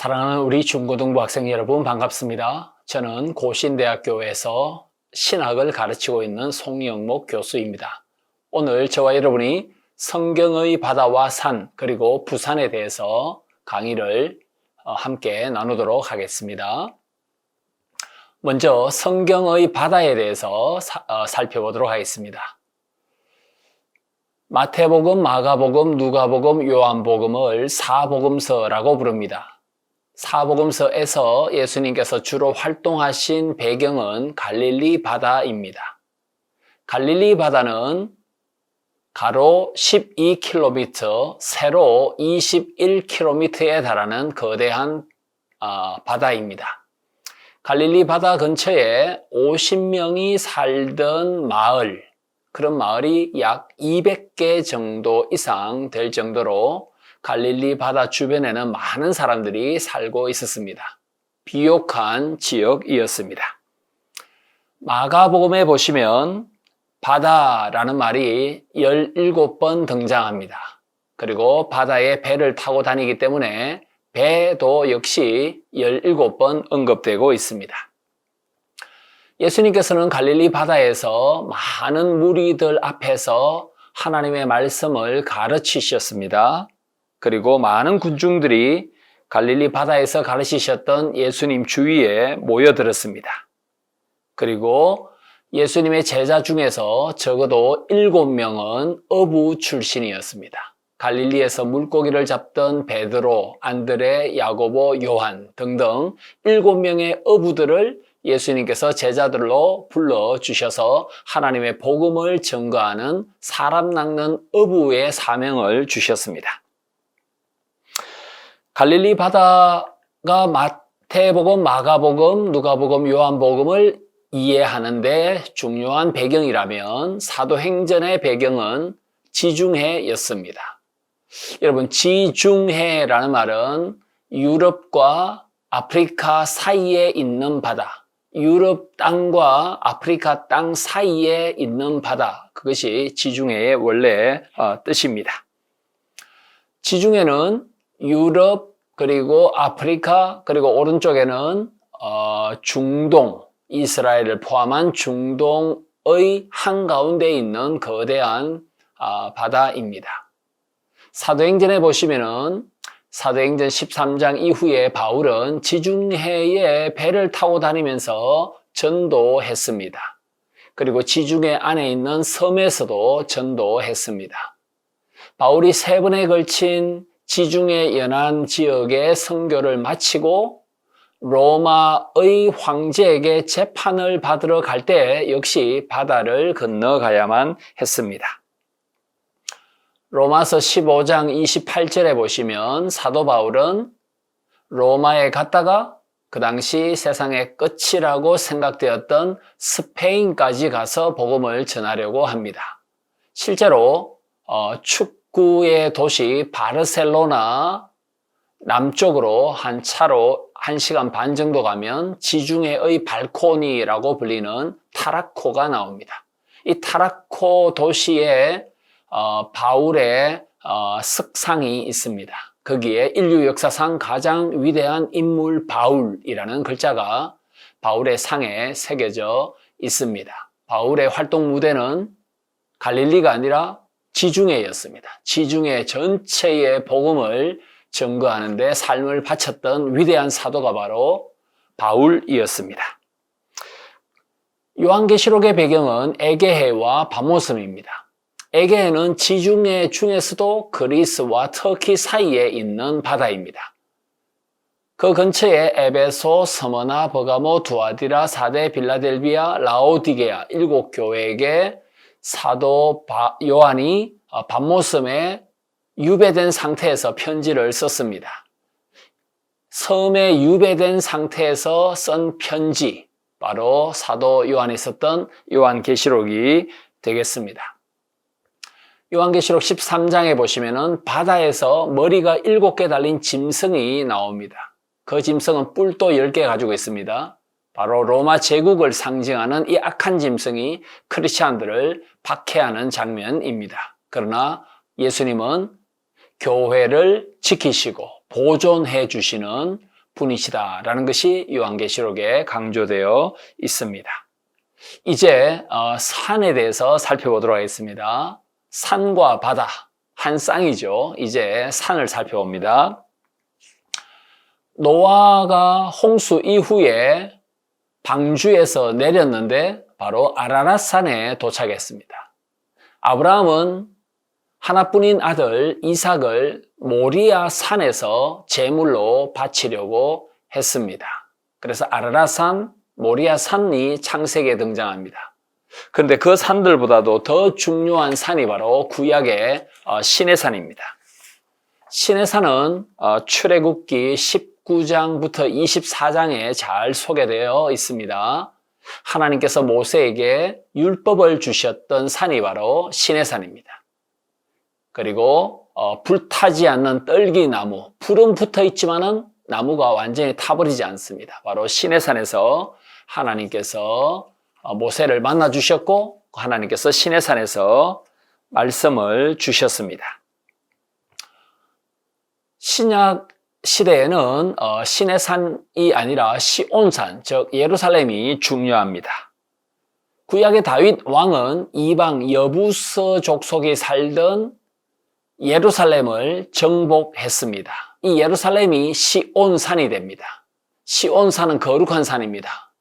사랑하는 우리 중고등부 학생 여러분 반갑습니다. 저는 고신대학교에서 신학을 가르치고 있는 송영목 교수입니다. 오늘 저와 여러분이 성경의 바다와 산 그리고 부산에 대해서 강의를 어, 함께 나누도록 하겠습니다. 먼저 성경의 바다에 대해서 사- 어, 살펴보도록 하겠습니다. 마태복음, 마가복음, 누가복음, 요한복음을 사복음서라고 부릅니다. 사복음서에서 예수님께서 주로 활동하신 배경은 갈릴리 바다입니다. 갈릴리 바다는 가로 12km, 세로 21km에 달하는 거대한 아, 바다입니다. 갈릴리 바다 근처에 50명이 살던 마을, 그런 마을이 약 200개 정도 이상 될 정도로 갈릴리 바다 주변에는 많은 사람들이 살고 있었습니다. 비옥한 지역이었습니다. 마가복음에 보시면 바다라는 말이 17번 등장합니다. 그리고 바다에 배를 타고 다니기 때문에 배도 역시 17번 언급되고 있습니다. 예수님께서는 갈릴리 바다에서 많은 무리들 앞에서 하나님의 말씀을 가르치셨습니다. 그리고 많은 군중들이 갈릴리 바다에서 가르치셨던 예수님 주위에 모여들었습니다. 그리고 예수님의 제자 중에서 적어도 일곱 명은 어부 출신이었습니다. 갈릴리에서 물고기를 잡던 베드로, 안드레, 야고보, 요한 등등 일곱 명의 어부들을 예수님께서 제자들로 불러 주셔서 하나님의 복음을 전가하는 사람 낚는 어부의 사명을 주셨습니다. 갈릴리 바다가 마태복음, 마가복음, 누가복음, 요한복음을 이해하는데 중요한 배경이라면 사도행전의 배경은 지중해였습니다. 여러분, 지중해라는 말은 유럽과 아프리카 사이에 있는 바다, 유럽 땅과 아프리카 땅 사이에 있는 바다, 그것이 지중해의 원래 어, 뜻입니다. 지중해는 유럽 그리고 아프리카 그리고 오른쪽에는 어, 중동 이스라엘을 포함한 중동의 한가운데 있는 거대한 아, 바다입니다. 사도행전에 보시면은 사도행전 13장 이후에 바울은 지중해에 배를 타고 다니면서 전도했습니다. 그리고 지중해 안에 있는 섬에서도 전도했습니다. 바울이 세 번에 걸친 지중해 연안 지역의 선교를 마치고 로마의 황제에게 재판을 받으러 갈 때 역시 바다를 건너가야만 했습니다. 로마서 15장 28절에 보시면 사도 바울은 로마에 갔다가 그 당시 세상의 끝이라고 생각되었던 스페인까지 가서 복음을 전하려고 합니다. 실제로 어, 축 구의 도시 바르셀로나 남쪽으로 한 차로 1시간 반 정도 가면 지중해의 발코니라고 불리는 타라코가 나옵니다. 이 타라코 도시에 어, 바울의 어, 석상이 있습니다. 거기에 인류 역사상 가장 위대한 인물 바울이라는 글자가 바울의 상에 새겨져 있습니다. 바울의 활동 무대는 갈릴리가 아니라 지중해였습니다. 지중해 전체의 복음을 증거하는데 삶을 바쳤던 위대한 사도가 바로 바울이었습니다. 요한계시록의 배경은 에게해와 바모섬입니다. 에게해는 지중해 중에서도 그리스와 터키 사이에 있는 바다입니다. 그 근처에 에베소, 서머나, 버가모, 두아디라, 사대, 빌라델비아, 라오디게아 일곱 교회에게 사도 요한이 밤모섬에 유배된 상태에서 편지를 썼습니다. 섬에 유배된 상태에서 쓴 편지, 바로 사도 요한이 썼던 요한계시록이 되겠습니다. 요한계시록 13장에 보시면은 바다에서 머리가 일곱 개 달린 짐승이 나옵니다. 그 짐승은 뿔도 10개 가지고 있습니다. 바로 로마 제국을 상징하는 이 악한 짐승이 크리스찬들을 박해하는 장면입니다. 그러나 예수님은 교회를 지키시고 보존해 주시는 분이시다라는 것이 요한계시록에 강조되어 있습니다. 이제 어, 산에 대해서 살펴보도록 하겠습니다. 산과 바다 한 쌍이죠. 이제 산을 살펴봅니다. 노아가 홍수 이후에 방주에서 내렸는데 바로 아라랏산에 도착했습니다. 아브라함은 하나뿐인 아들 이삭을 모리아 산에서 제물로 바치려고 했습니다. 그래서 아라랏산, 모리아 산이 창세기에 등장합니다. 그런데 그 산들보다도 더 중요한 산이 바로 구약의 어, 신의 산입니다. 신의 산은 어, 출애굽기 19장부터 24장에 잘 소개되어 있습니다. 하나님께서 모세에게 율법을 주셨던 산이 바로 신의 산입니다. 그리고 어, 불타지 않는 떨기나무, 불은 붙어 있지만은 나무가 완전히 타버리지 않습니다. 바로 신의 산에서 하나님께서 어, 모세를 만나 주셨고 하나님께서 신의 산에서 말씀을 주셨습니다. 신약 시대에는 어, 신의 산이 아니라 시온산, 즉 예루살렘이 중요합니다. 구약의 다윗 왕은 이방 여부서 족속이 살던 예루살렘을 정복했습니다. 이 예루살렘이 시온산이 됩니다. 시온산은 거룩한 산입니다.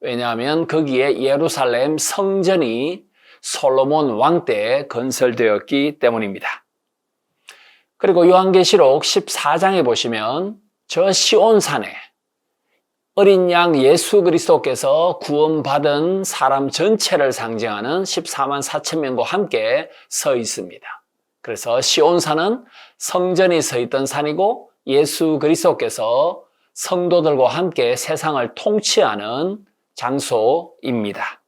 왜냐하면 거기에 예루살렘 성전이 솔로몬 왕 때 건설되었기 때문입니다. 그리고 요한계시록 14장에 보시면 저 시온산에 어린 양 예수 그리스도께서 구원받은 사람 전체를 상징하는 14만 4천 명과 함께 서 있습니다. 그래서 시온산은 성전이 서 있던 산이고 예수 그리스도께서 성도들과 함께 세상을 통치하는 장소입니다.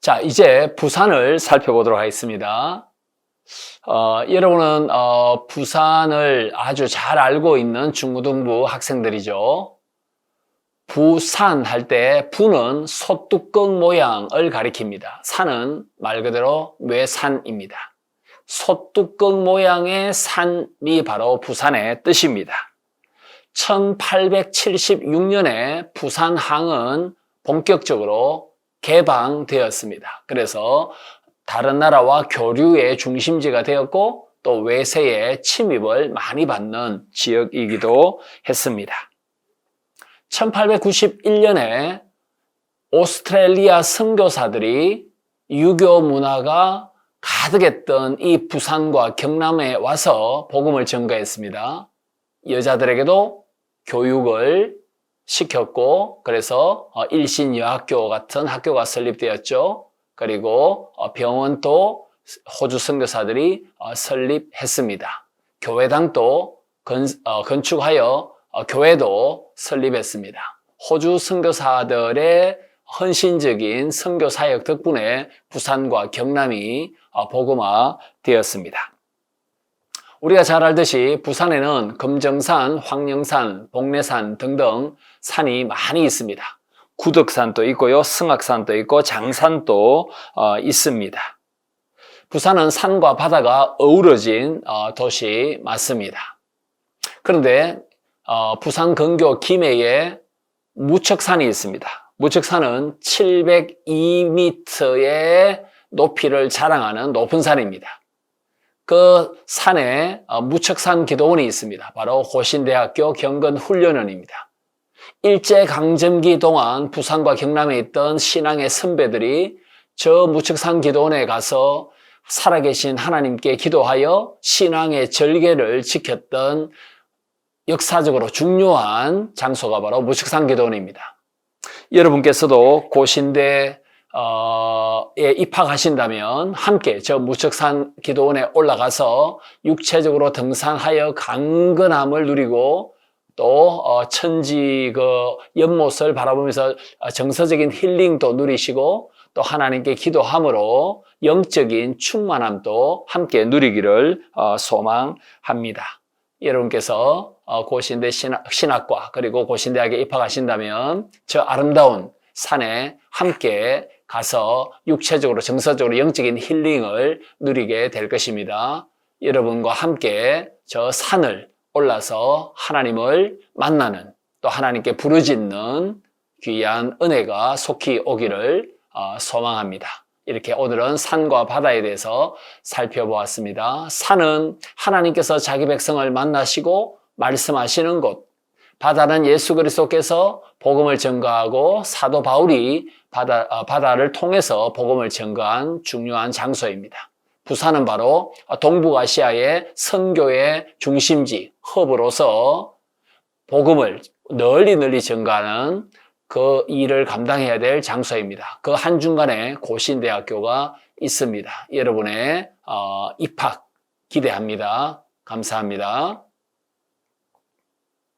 자, 이제 부산을 살펴보도록 하겠습니다. 어, 여러분은 어, 부산을 아주 잘 알고 있는 중고등부 학생들이죠. 부산 할 때 부는 소뚜껑 모양을 가리킵니다. 산은 말 그대로 뇌산입니다. 소뚜껑 모양의 산이 바로 부산의 뜻입니다. 1876년에 부산항은 본격적으로 개방되었습니다. 그래서 다른 나라와 교류의 중심지가 되었고 또 외세의 침입을 많이 받는 지역이기도 했습니다. 1891년에 오스트레일리아 선교사들이 유교 문화가 가득했던 이 부산과 경남에 와서 복음을 전가했습니다. 여자들에게도 교육을 시켰고 그래서 어, 일신여학교 같은 학교가 설립되었죠. 그리고 어, 병원도 호주 선교사들이 어, 설립했습니다. 교회당도 건, 건축하여 교회도 설립했습니다. 호주 선교사들의 헌신적인 선교 사역 덕분에 부산과 경남이 복음화 되었습니다. 우리가 잘 알듯이 부산에는 금정산, 황령산, 복례산 등등 산이 많이 있습니다. 구덕산도 있고요, 승악산도 있고 장산도 어, 있습니다. 부산은 산과 바다가 어우러진 어, 도시 맞습니다. 그런데 어, 부산 근교 김해에 무척산이 있습니다. 무척산은 702m의 높이를 자랑하는 높은 산입니다. 그 산에 어, 무척산 기도원이 있습니다. 바로 고신대학교 경건훈련원입니다. 일제강점기 동안 부산과 경남에 있던 신앙의 선배들이 저 무척산 기도원에 가서 살아계신 하나님께 기도하여 신앙의 절개를 지켰던 역사적으로 중요한 장소가 바로 무척산 기도원입니다. 여러분께서도 고신대 어,에 입학하신다면 함께 저 무척산 기도원에 올라가서 육체적으로 등산하여 강건함을 누리고 또 어, 천지 그 연못을 바라보면서 정서적인 힐링도 누리시고 또 하나님께 기도함으로 영적인 충만함도 함께 누리기를 어, 소망합니다. 여러분께서 어, 고신대 신학과 그리고 고신대학에 입학하신다면 저 아름다운 산에 함께 가서 육체적으로 정서적으로 영적인 힐링을 누리게 될 것입니다. 여러분과 함께 저 산을 올라서 하나님을 만나는 또 하나님께 부르짖는 귀한 은혜가 속히 오기를 어, 소망합니다. 이렇게 오늘은 산과 바다에 대해서 살펴보았습니다. 산은 하나님께서 자기 백성을 만나시고 말씀하시는 곳, 바다는 예수 그리스도께서 복음을 전가하고 사도 바울이 바다, 어, 바다를 통해서 복음을 전가한 중요한 장소입니다. 부산은 바로 동북아시아의 선교의 중심지, 허브로서 복음을 널리 널리 전가하는 그 일을 감당해야 될 장소입니다. 그 한중간에 고신대학교가 있습니다. 여러분의 어, 입학 기대합니다. 감사합니다.